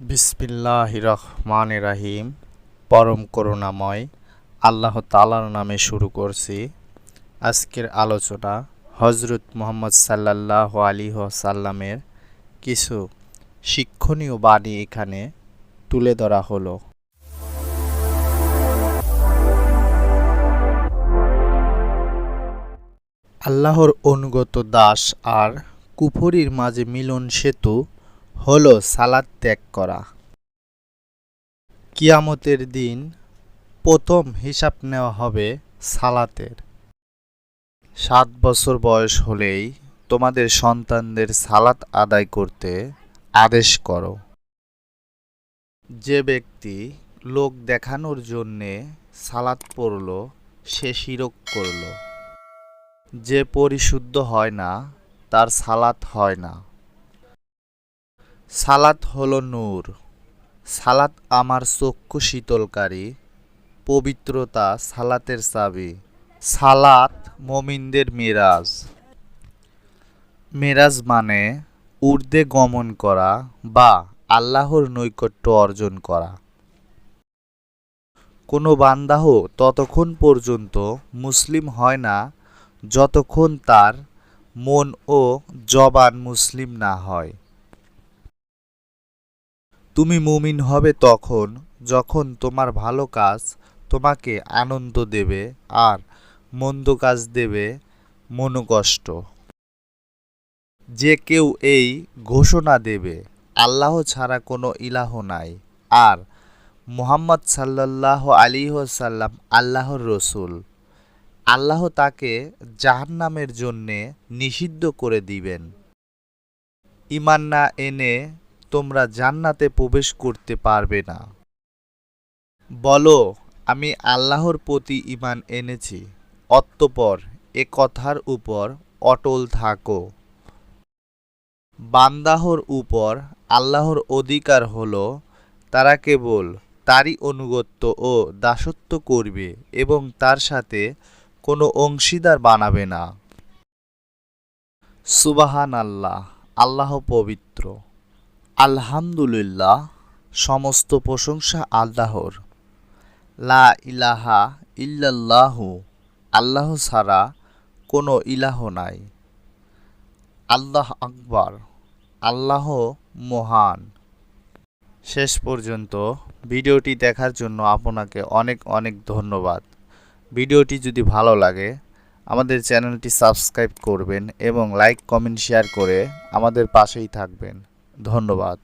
বিসমিল্লাহ রহমান রাহিম পরম করুণাময় আল্লাহ তালার নামে শুরু করছি আজকের আলোচনা হজরত মোহাম্মদ সাল্লাহ আলী সাল্লামের কিছু শিক্ষণীয় বাণী এখানে তুলে ধরা হলো। আল্লাহর অনুগত দাস আর কুফরির মাঝে মিলন সেতু হলো সালাদ ত্যাগ করা। কিয়ামতের দিন প্রথম হিসাব নেওয়া হবে সালাতের। সাত বছর বয়স হলেই তোমাদের সন্তানদের সালাত আদায় করতে আদেশ করো। যে ব্যক্তি লোক দেখানোর জন্যে সালাত পড়ল, সে শিরক করল। যে পরিশুদ্ধ হয় না, তার সালাত হয় না। সালাত হলো নূর। সালাত আমার চক্ষু শীতলকারী, পবিত্রতা সালাতের চাবি। সালাত মমিনদের মিরাজ। মিরাজ মানে ঊর্ধ্বে গমন করা বা আল্লাহর নৈকট্য অর্জন করা। কোনো বান্দাহ ততক্ষণ পর্যন্ত মুসলিম হয় না, যতক্ষণ তার মন ও জবান মুসলিম না হয়। তুমি মুমিন হবে তখন যখন তোমার ভালো কাজ তোমাকে আনন্দ দেবে আর মন্দ কাজ দেবে মনোকষ্ট। যে কেউ এই ঘোষণা দেবে, আল্লাহ ছাড়া কোনো ইলাহ নাই। আর মোহাম্মদ সাল্লাহ আলী সাল্লাম আল্লাহর রসুল। আল্লাহ তাকে জাহান্নামের জন্যে নিষিদ্ধ করে দিবেন। ইমান না এনে তোমরা জান্নাতে প্রবেশ করতে পারবে না। বলো, আমি আল্লাহর প্রতি ইমান এনেছি, অতঃপর এ কথার উপর অটল থাকো। বান্দাহর উপর আল্লাহর অধিকার হল, তারা কেবল তারই অনুগত্য ও দাসত্ব করবে এবং তার সাথে কোনো অংশীদার বানাবে না। সুবাহান আল্লাহ আল্লাহ পবিত্র। আলহামদুলিল্লাহ, সমস্ত প্রশংসা আল্লাহর। লা ইলাহা ইল্লাল্লাহু, আল্লাহ ছাড়া কোনো ইলাহ নাই। আল্লাহ আকবার, আল্লাহ মহান। শেষ পর্যন্ত ভিডিওটি দেখার জন্য আপনাকে অনেক অনেক ধন্যবাদ। ভিডিওটি যদি ভালো লাগে, আমাদের চ্যানেলটি সাবস্ক্রাইব করবেন এবং লাইক, কমেন্ট, শেয়ার করে আমাদের পাশেই থাকবেন। ধন্যবাদ।